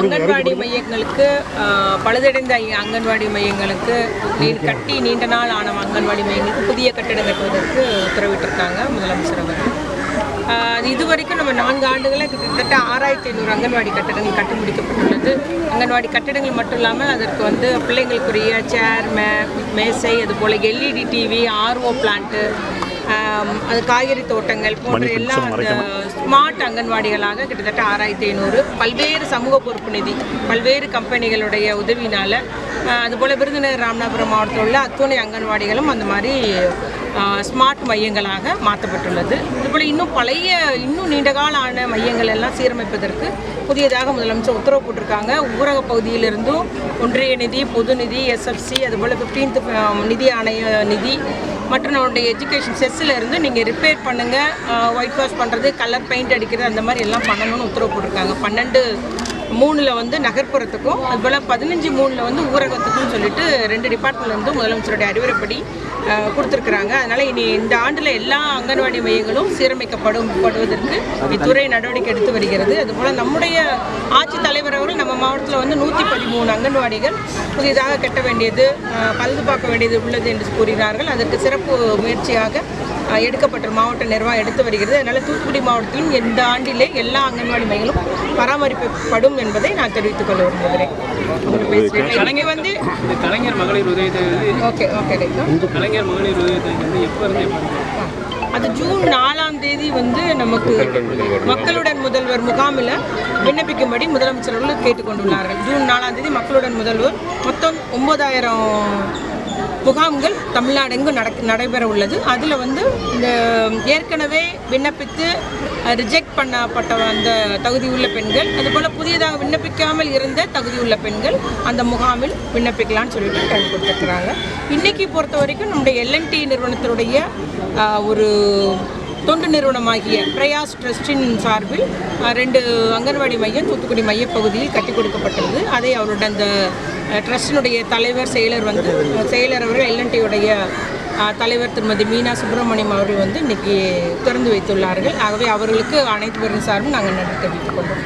அங்கன்வாடி மையங்களுக்கு பழுதடைந்த அங்கன்வாடி மையங்களுக்கு நீர் கட்டி நீண்ட நாள் ஆன அங்கன்வாடி மையங்களுக்கு புதிய கட்டிடம் கட்டுவதற்கு உத்தரவிட்டிருக்காங்க முதலமைச்சர் அவர்கள். ஆஹ், இதுவரைக்கும் நம்ம நான்கு ஆண்டுகளில் கிட்டத்தட்ட ஆறாயிரத்தி ஐநூறு அங்கன்வாடி கட்டடங்கள் கட்டி முடிக்கப்பட்டுள்ளது. அங்கன்வாடி கட்டடங்கள் மட்டும் இல்லாமல் அதற்கு வந்து பிள்ளைங்களுக்குரிய சேர் மே மேசை அதுபோல் எல்இடி டிவி ஆர்ஓ பிளான்ட்டு அது காய்கறி தோட்டங்கள் போன்ற எல்லா ஸ்மார்ட் அங்கன்வாடிகளாக கிட்டத்தட்ட ஆறாயிரத்தி ஐநூறு பல்வேறு சமூக பொறுப்பு நிதி பல்வேறு கம்பெனிகளுடைய உதவினால அதுபோல் விருதுநகர் ராமநாதபுரம் மாவட்டத்தில் உள்ள அத்துணை அங்கன்வாடிகளும் அந்த மாதிரி ஸ்மார்ட் மையங்களாக மாற்றப்பட்டுள்ளது. இதுபோல் இன்னும் பழைய இன்னும் நீண்டகால ஆன மையங்கள் எல்லாம் சீரமைப்பதற்கு புதியதாக முதலமைச்சர் உத்தரவு போட்டிருக்காங்க. ஊரக பகுதியிலிருந்தும் ஒன்றிய நிதி பொது நிதி எஸ்எஃப்சி அதுபோல் ஃபிஃப்டீன்த் நிதி ஆணைய நிதி மற்றும் நம்மளுடைய எஜுகேஷன் செஸ்ஸில் இருந்து நீங்கள் ரிப்பேர் பண்ணுங்கள் ஒயிட் வாஷ் பண்ணுறது கலர் பெயிண்ட் அடிக்கிறது அந்த மாதிரி எல்லாம் பண்ணணும்னு உத்தரவு போட்டிருக்காங்க. பன்னெண்டு மூணில் வந்து நகர்ப்புறத்துக்கும் அதுபோல் பதினஞ்சு மூணில் வந்து ஊரகத்துக்கும் சொல்லிட்டு ரெண்டு டிபார்ட்மெண்ட்லேருந்து முதலமைச்சருடைய அறிவுரைப்படி கொடுத்திருக்கிறாங்க. அதனால் இனி இந்த ஆண்டில் எல்லா அங்கன்வாடி மையங்களும் சீரமைக்கப்படும் படுவதற்கு இத்துறை நடவடிக்கை எடுத்து வருகிறது. அதுபோல் நம்முடைய ஆட்சித் தலைவர் அவர்கள் நம்ம மாவட்டத்தில் வந்து நூற்றி பதிமூணு அங்கன்வாடிகள் புதிதாக கட்ட வேண்டியது பழுது பார்க்க வேண்டியது உள்ளது என்று கூறினார்கள். அதற்கு சிறப்பு முயற்சியாக எடுக்கப்பட்ட மாவட்ட நிர்வாகம் எடுத்து வருகிறது. அதனால் தூத்துக்குடி மாவட்டத்திலும் இந்த ஆண்டிலே எல்லா அங்கன்வாடி மையங்களும் பராமரிக்கப்படும் என்பதை நான் தெரிவித்துக் கொள்ள விரும்புகிறேன். கலைஞர் வந்து இந்த கலைஞர் மகளிர் ஓகே ஓகே கலைஞர் மகளிர் உதவி வந்து எப்போ இருந்து எப்போ அது ஜூன் நாலாம் தேதி வந்து நமக்கு மக்களுடன் முதல்வர் முகாமில் விண்ணப்பிக்கும்படி முதலமைச்சர் அவர்கள் கேட்டுக்கொண்டுள்ளார்கள். ஜூன் நாலாம் தேதி மக்களுடன் முதல்வர். மொத்தம் ஒன்பதாயிரம் முகாம்கள் தமிழ்நாடு எங்கும் நடக்க நடைபெற உள்ளது அதில் வந்து இந்த ஏற்கனவே விண்ணப்பித்து ரிஜெக்ட் பண்ணப்பட்ட அந்த தகுதியுள்ள பெண்கள் அதுபோல் புதியதாக விண்ணப்பிக்காமல் இருந்த தகுதியுள்ள பெண்கள் அந்த முகாமில் விண்ணப்பிக்கலாம்னு சொல்லிட்டு டைம் கொடுத்துருக்குறாங்க. இன்றைக்கி பொறுத்த வரைக்கும் நம்முடைய எல்என்டி நிறுவனத்தினுடைய ஒரு தொண்டு நிறுவனமாகிய பிரயாஸ் ட்ரஸ்டின் சார்பில் ரெண்டு அங்கன்வாடி மையம் தூத்துக்குடி மையப்பகுதியில் கட்டி கொடுக்கப்பட்டது. அதை அவருடைய அந்த ட்ரஸ்டினுடைய தலைவர் செயலர் வந்து செயலர் அவர்கள் எல்என்டியுடைய தலைவர் திருமதி மீனா சுப்பிரமணியம் அவர்கள் வந்து இன்னைக்கு திறந்து வைத்துள்ளார்கள். ஆகவே அவர்களுக்கு அனைத்து பேரின் சார்பில் நாங்கள் நன்றி தெரிவித்துக் கொள்கிறோம்.